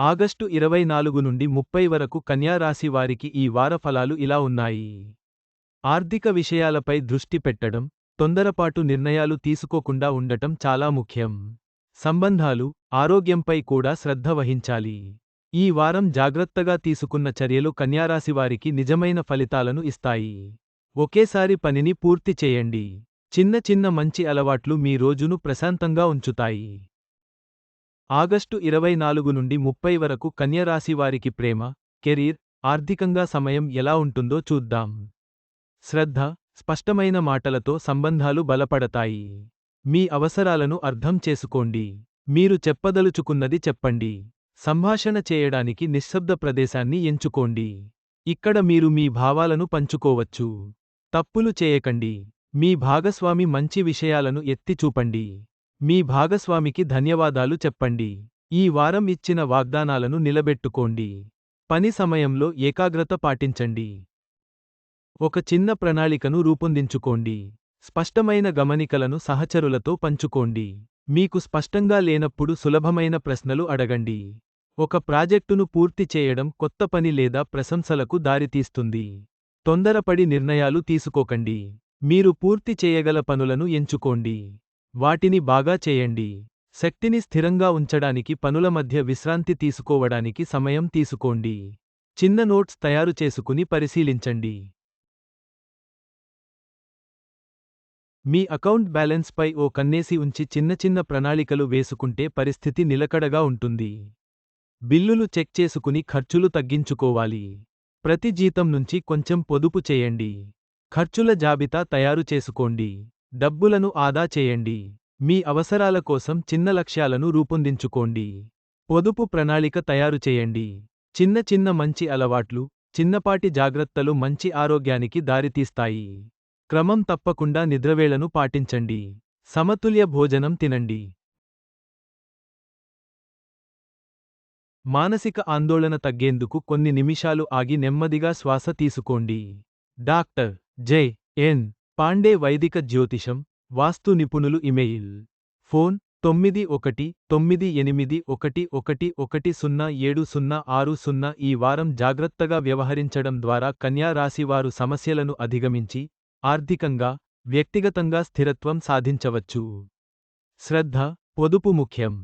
August ఇరవై నాలుగు నుండి ముప్పై వరకు కన్యారాశి వారికి ఈ వార ఫలాలు ఇలా ఉన్నాయి. ఆర్థిక విషయాలపై దృష్టి పెట్టడం తొందరపాటు నిర్ణయాలు తీసుకోకుండా ఉండటం చాలా ముఖ్యం. సంబంధాలు ఆరోగ్యంపై కూడా శ్రద్ధ వహించాలి. ఈ వారం జాగ్రత్తగా తీసుకున్న చర్యలు కన్యారాశివారికి నిజమైన ఫలితాలను ఇస్తాయి. ఒకేసారి పనిని పూర్తి చేయండి. చిన్న చిన్న మంచి అలవాట్లు మీ రోజును ప్రశాంతంగా ఉంచుతాయి. ఆగస్టు ఇరవై నాలుగు నుండి ముప్పై వరకు కన్యరాశివారికి ప్రేమ కెరీర్ ఆర్థికంగా సమయం ఎలా ఉంటుందో చూద్దాం. శ్రద్ధ స్పష్టమైన మాటలతో సంబంధాలు బలపడతాయి. మీ అవసరాలను అర్థం చేసుకోండి. మీరు చెప్పదలుచుకున్నది చెప్పండి. సంభాషణ చేయడానికి నిశ్శబ్ద ప్రదేశాన్ని ఎంచుకోండి. ఇక్కడ మీరు మీ భావాలను పంచుకోవచ్చు. తప్పులు చేయకండి. మీ భాగస్వామి మంచి విషయాలను ఎత్తి చూపండి. మీ భాగస్వామికి ధన్యవాదాలు చెప్పండి. ఈ వారం ఇచ్చిన వాగ్దానాలను నిలబెట్టుకోండి. పని సమయంలో ఏకాగ్రత పాటించండి. ఒక చిన్న ప్రణాళికను రూపొందించుకోండి. స్పష్టమైన గమనికలను సహచరులతో పంచుకోండి. మీకు స్పష్టంగా లేనప్పుడు సులభమైన ప్రశ్నలు అడగండి. ఒక ప్రాజెక్టును పూర్తి చేయడం కొత్త పని లేదా ప్రశంసలకు దారితీస్తుంది. తొందరపడి నిర్ణయాలు తీసుకోకండి. మీరు పూర్తి చేయగల పనులను ఎంచుకోండి. వాటిని బాగా చేయండి. శక్తిని స్థిరంగా ఉంచడానికి పనుల మధ్య విశ్రాంతి తీసుకోవడానికి సమయం తీసుకోండి. చిన్న నోట్స్ తయారు చేసుకుని పరిశీలించండి. మీ అకౌంట్ బ్యాలెన్స్పై ఓ కన్నేసి ఉంచి చిన్న చిన్న ప్రణాళికలు వేసుకుంటే పరిస్థితి నిలకడగా ఉంటుంది. బిల్లులు చెక్ చేసుకుని ఖర్చులు తగ్గించుకోవాలి. ప్రతి జీతం నుంచి కొంచెం పొదుపు చేయండి. ఖర్చుల జాబితా తయారు చేసుకోండి. డబ్బులను ఆదా చేయండి. మీ అవసరాల కోసం చిన్న లక్ష్యాలను రూపొందించుకోండి. పొదుపు ప్రణాళిక తయారు చేయండి. చిన్న చిన్న మంచి అలవాట్లు చిన్నపాటి జాగ్రత్తలు మంచి ఆరోగ్యానికి దారితీస్తాయి. క్రమం తప్పకుండా నిద్రవేళను పాటించండి. సమతుల్య భోజనం తినండి. మానసిక ఆందోళన తగ్గేందుకు కొన్ని నిమిషాలు ఆగి నెమ్మదిగా శ్వాస తీసుకోండి. డాక్టర్ జే ఎన్ పాండే వైదిక జ్యోతిషం వాస్తు నిపుణులు ఇమెయిల్. ఫోన్ తొమ్మిది ఒకటి తొమ్మిది ఎనిమిది ఒకటి ఒకటి ఒకటి సున్నా ఏడు సున్నా ఆరు సున్నా ఈ వారం జాగ్రత్తగా వ్యవహరించడం ద్వారా కన్యా రాశివారు సమస్యలను అధిగమించి ఆర్థికంగా వ్యక్తిగతంగా స్థిరత్వం సాధించవచ్చు. శ్రద్ధ పొదుపు ముఖ్యం.